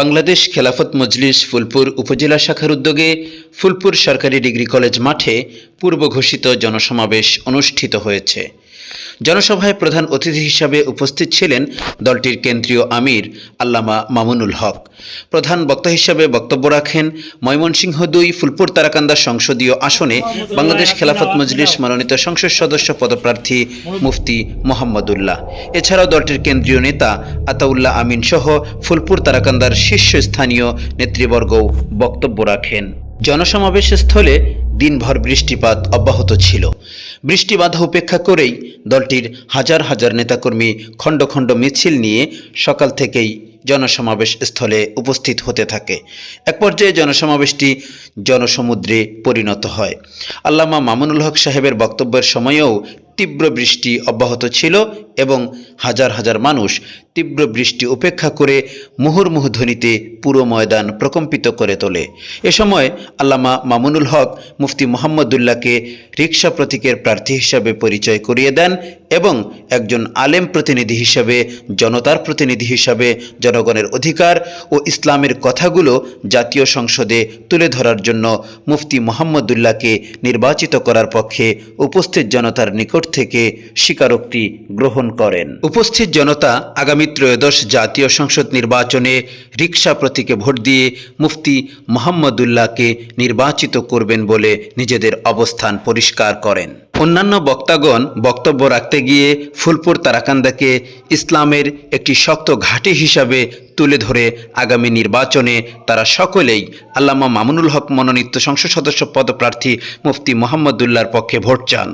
বাংলাদেশ খেলাফত মজলিস ফুলপুর উপজেলা শাখার উদ্যোগে ফুলপুর সরকারি ডিগ্রি কলেজ মাঠে পূর্ব ঘোষিত জনসমাবেশ অনুষ্ঠিত হয়েছে। জনসভায় প্রধান অতিথি হিসাবে উপস্থিত ছিলেন দলটির কেন্দ্রীয় আমির আল্লামা মামুনুল হক। প্রধান বক্তা হিসাবে বক্তব্য রাখেন ময়মনসিংহ দুই ফুলপুর তারাকান্দা সংসদীয় আসনে বাংলাদেশ খেলাফত মজলিস মনোনীত সংসদ সদস্য পদপ্রার্থী মুফতি মোহাম্মদুল্লাহ। এছাড়াও দলটির কেন্দ্রীয় নেতা আতাউল্লাহ আমিন সহ ফুলপুর তারাকান্দার শীর্ষস্থানীয় নেতৃবর্গও বক্তব্য রাখেন। জনসমাবেশ স্থলে দিনভর বৃষ্টিপাত অব্যাহত ছিল। বৃষ্টি বাধা উপেক্ষা করেই দলটির হাজার হাজার নেতাকর্মী খণ্ড খণ্ড মিছিল নিয়ে সকাল থেকেই জনসমাবেশ স্থলে উপস্থিত হতে থাকে। এক পর্যায়ে জনসমাবেশটি জনসমুদ্রে পরিণত হয়। আল্লামা মামুনুল হক সাহেবের বক্তব্যের সময়েও তীব্র বৃষ্টি অব্যাহত ছিল। এবং হাজার হাজার মানুষ তীব্র বৃষ্টি উপেক্ষা করে মুহুর্মুহু ধ্বনিতে পুরো ময়দান প্রকম্পিত করে তোলে। এ সময় আল্লামা মামুনুল হক মুফতি মোহাম্মদুল্লাহকে রিক্সা প্রতীকের প্রার্থী হিসাবে পরিচয় করিয়ে দেন এবং একজন আলেম প্রতিনিধি হিসাবে, জনতার প্রতিনিধি হিসাবে, জনগণের অধিকার ও ইসলামের কথাগুলো জাতীয় সংসদে তুলে ধরার জন্য মুফতি মোহাম্মদুল্লাহকে নির্বাচিত করার পক্ষে উপস্থিত জনতার নিকট থেকে স্বীকারোক্তি গ্রহণ করেন। উপস্থিত জনতা আগামী ত্রয়োদশ জাতীয় সংসদ নির্বাচনে রিক্সা প্রতীকে ভোট দিয়ে মুফতি মোহাম্মদুল্লাহকে নির্বাচিত করবেন বলে নিজেদের অবস্থান পরিষ্কার করেন। অন্যান্য বক্তাগণ বক্তব্য রাখতে গিয়ে ফুলপুর তারাকান্দাকে ইসলামের একটি শক্ত ঘাঁটি হিসাবে তুলে ধরে আগামী নির্বাচনে তারা সকলেই আল্লামা মামুনুল হক মনোনীত সংসদ সদস্য পদপ্রার্থী মুফতি মোহাম্মদুল্লার পক্ষে ভোট চান।